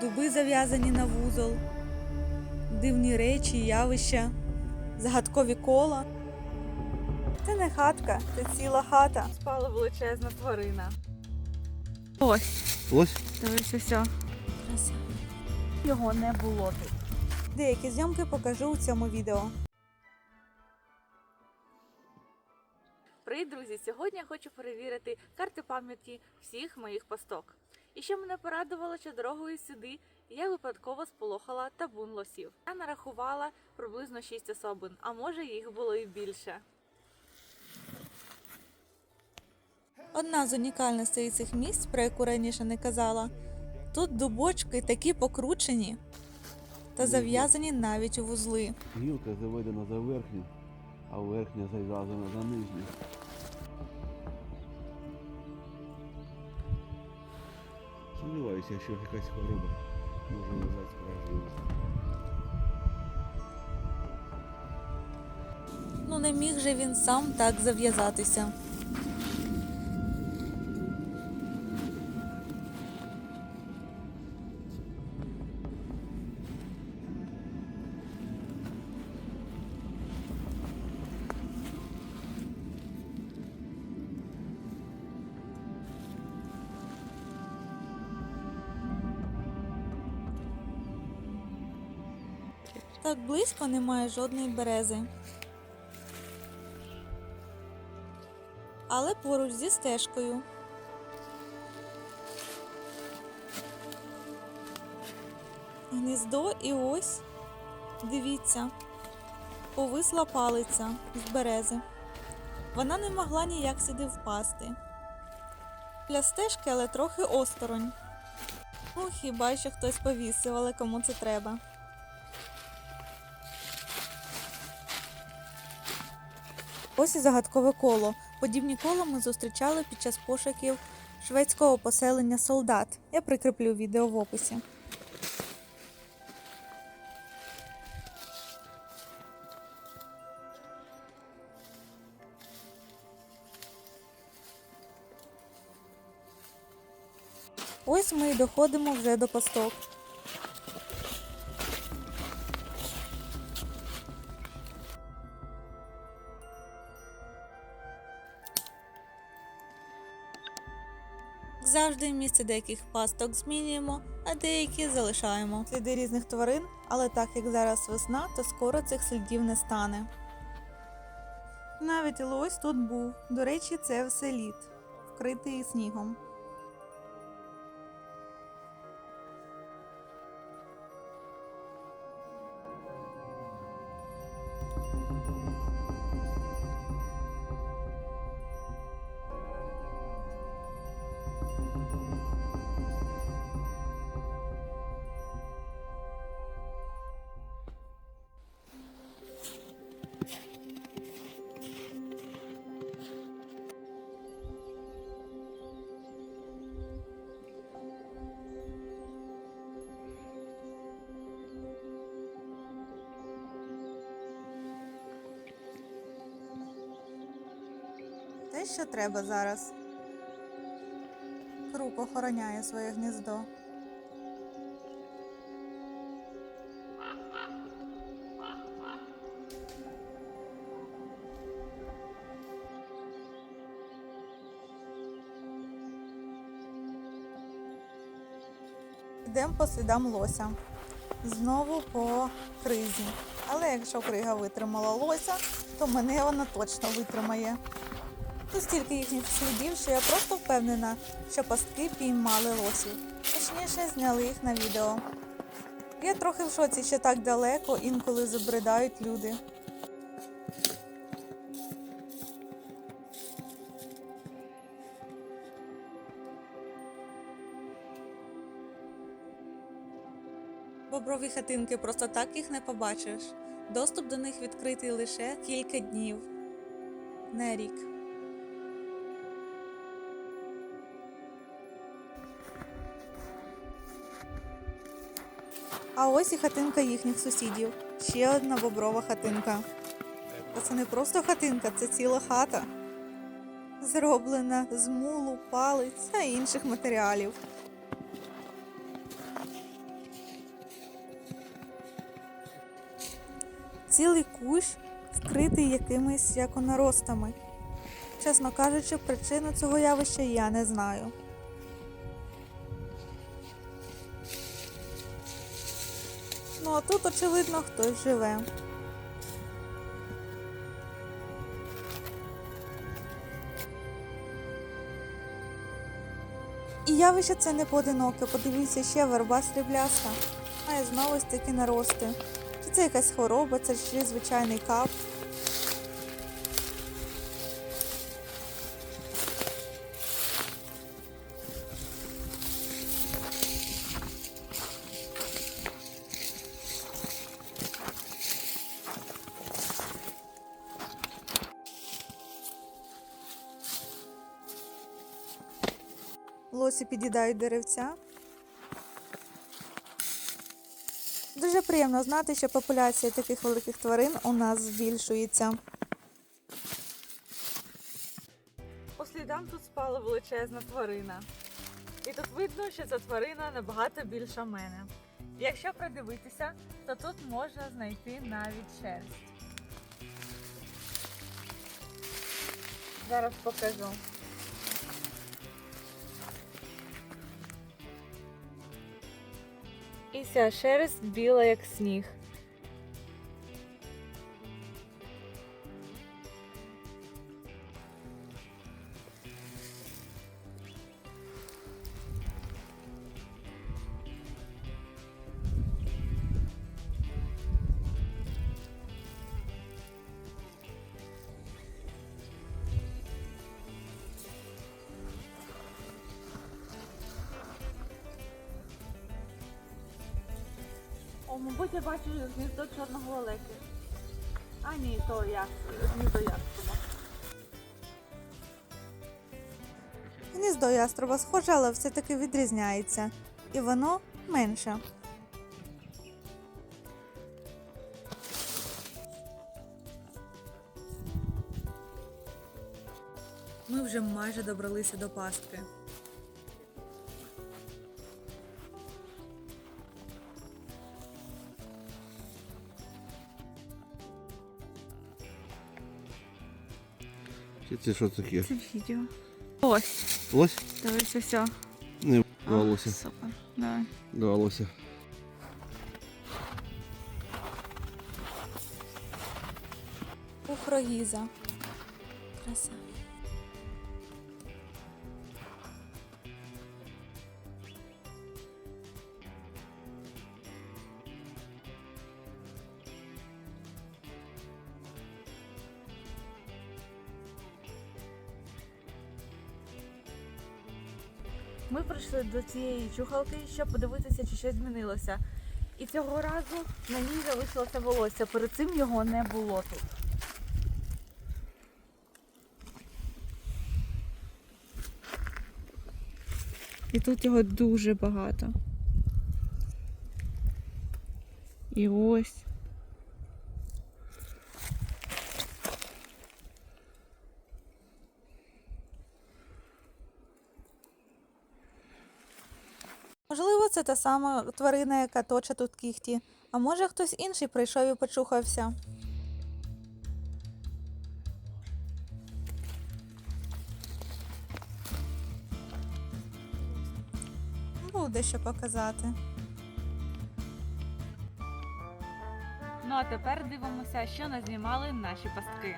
дуби зав'язані на вузол, дивні речі, явища, загадкові кола. Це не хатка, це ціла хата. Спала величезна тварина. Ось, Ось дивись, все. Його не було тут. Деякі зйомки покажу у цьому відео. Привіт, друзі! Сьогодні я хочу перевірити карти пам'яті всіх моїх пасток. І що мене порадувало, що дорогою сюди я випадково сполохала табун лосів. Я нарахувала приблизно 6 особин, а може їх було і більше. Одна з унікальностей цих місць, про яку раніше не казала, тут дубочки такі покручені та зав'язані навіть у вузли. гілка заведена за верхню, а верхня зав'язана за нижню. Сумніваюся, що якась хвороба може назвати справжньою. Ну не міг же він сам так зав'язатися. Так близько немає жодної берези. але поруч зі стежкою. Гніздо і ось, дивіться, повисла палиця з берези. Вона не могла ніяк сюди впасти. Для стежки, але трохи осторонь. Ну, хіба що хтось повісив, але кому це треба. Ось і загадкове коло. Подібні кола ми зустрічали під час пошуків шведського поселення солдат. Я прикріплю відео в описі. Ось ми і доходимо вже до пасток. Завжди місце деяких пасток змінюємо, а деякі залишаємо. Сліди різних тварин, але так як зараз весна, то скоро цих слідів не стане. Навіть лось тут був. До речі, це все лід, вкритий снігом. Те, що треба зараз. Круг охороняє своє гніздо. Йдемо по слідам лося. Знову по кризі. Але якщо крига витримала лося, то мене вона точно витримає. Тут стільки їхніх слідів, що я просто впевнена, що пастки піймали лосів. Точніше, зняли їх на відео. Я трохи в шоці, що так далеко інколи забридають люди. Боброві хатинки просто так їх не побачиш. Доступ до них відкритий лише кілька днів. Не рік. А ось і хатинка їхніх сусідів. Ще одна боброва хатинка. Та це не просто хатинка, це ціла хата. Зроблена з мулу, палиць та інших матеріалів. Цілий кущ вкритий якимись яконаростами. Чесно кажучи, причину цього явища я не знаю. Ну а тут, очевидно, хтось живе. І явище це не поодиноке. Подивіться, ще верба срібляста. Має знову ось такі нарости. Це якась хвороба, це чи звичайний кап. Лосі під'їдають деревця. Дуже приємно знати, що популяція таких великих тварин у нас збільшується. По слідам тут спала величезна тварина. І тут видно, що ця тварина набагато більша мене. Якщо придивитися, то тут можна знайти навіть шерсть. Зараз покажу. І ця шерсть біла, як сніг. Мабуть, я бачу гніздо чорного олеки. А ні, то як гніздо яструба. Гніздо яструба схоже, але все-таки відрізняється. І воно менше. Ми вже майже добралися до пастки. Це що таке? Це відео. Ось, Лось? Дивись, все. Не вдалося. Супер. Давай. Два лося. Ухрогіза. Краса. Ми прийшли до цієї чухалки, щоб подивитися, чи щось змінилося. І цього разу на ній залишилося волосся. Перед цим його не було тут. І тут його дуже багато. І ось. Це та сама тварина, яка точить тут кіхті. А може хтось інший прийшов і почухався. Буде що показати. Ну а тепер дивимося, що назнімали наші пастки.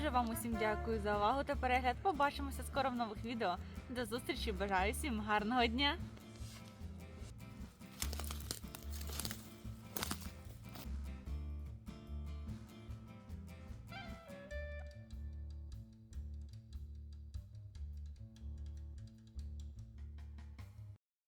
Дуже вам усім дякую за увагу та перегляд. Побачимося скоро в нових відео. До зустрічі! Бажаю всім гарного дня!